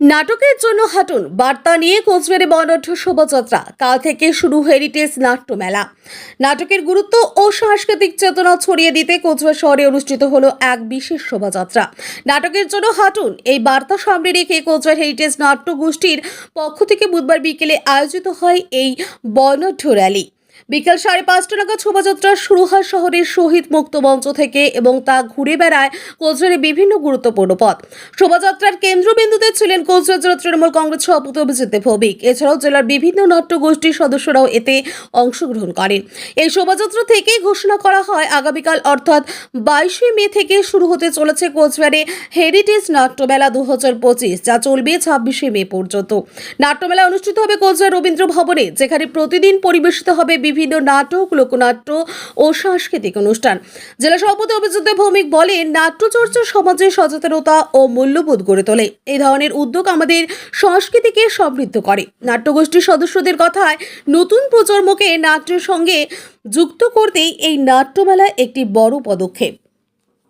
নাটকের জন্য হাঁটুন। বার্তা নিয়ে কোচবিহারে বর্ণাঢ্য শোভাযাত্রা। কাল থেকে শুরু হেরিটেজ নাট্য মেলা নাটকের গুরুত্ব ও সাংস্কৃতিক চেতনা ছড়িয়ে দিতে কোচবিহার শহরে অনুষ্ঠিত হলো এক বিশেষ শোভাযাত্রা। নাটকের জন্য হাঁটুন। এই বার্তা সামনে রেখে কোচবিহার হেরিটেজ নাট্য গোষ্ঠীর পক্ষ থেকে বুধবার বিকেলে আয়োজিত হয় এই বর্ণাঢ্য র্যালি। বিকেল সাড়ে পাঁচটা নাগাদ শোভাযাত্রা শুরু হয় শহরের শহীদ মুক্ত মঞ্চ থেকে এবং তা ঘুরে বেড়ায় কোচবিহারের বিভিন্ন গুরুত্বপূর্ণ পথ। শোভাযাত্রার কেন্দ্রবিন্দুতে ছিলেন কোচবিহার জেলা তৃণমূল কংগ্রেস সভাপতি অভিজিৎ ভৌমিক। এছাড়াও জেলার বিভিন্ন নাট্য গোষ্ঠীর সদস্যরাও এতে অংশগ্রহণ করেন। এই শোভাযাত্রা থেকেই ঘোষণা করা হয়, আগামীকাল অর্থাৎ বাইশে মে থেকে শুরু হতে চলেছে কোচবিহারে হেরিটেজ নাট্যমেলা দু হাজার পঁচিশ, যা চলবে ছাব্বিশে মে পর্যন্ত। নাট্যমেলা অনুষ্ঠিত হবে কোচবিহার রবীন্দ্র ভবনে, যেখানে প্রতিদিন পরিবেশিত হবে বিভিন্ন নাটক, লোকনাট্য ও সাংস্কৃতিক অনুষ্ঠান। জেলা সভাপতি অভিজিৎ ভৌমিক বলেন, নাট্যচর্চা সমাজে সচেতনতা ও মূল্যবোধ গড়ে তোলে। এই ধরনের উদ্যোগ আমাদের সংস্কৃতিকে সমৃদ্ধ করে। নাট্যগোষ্ঠীর সদস্যদের কথায় নতুন প্রজন্মকে নাট্যের সঙ্গে যুক্ত করতেই এই নাট্যমেলা একটি বড় পদক্ষেপ।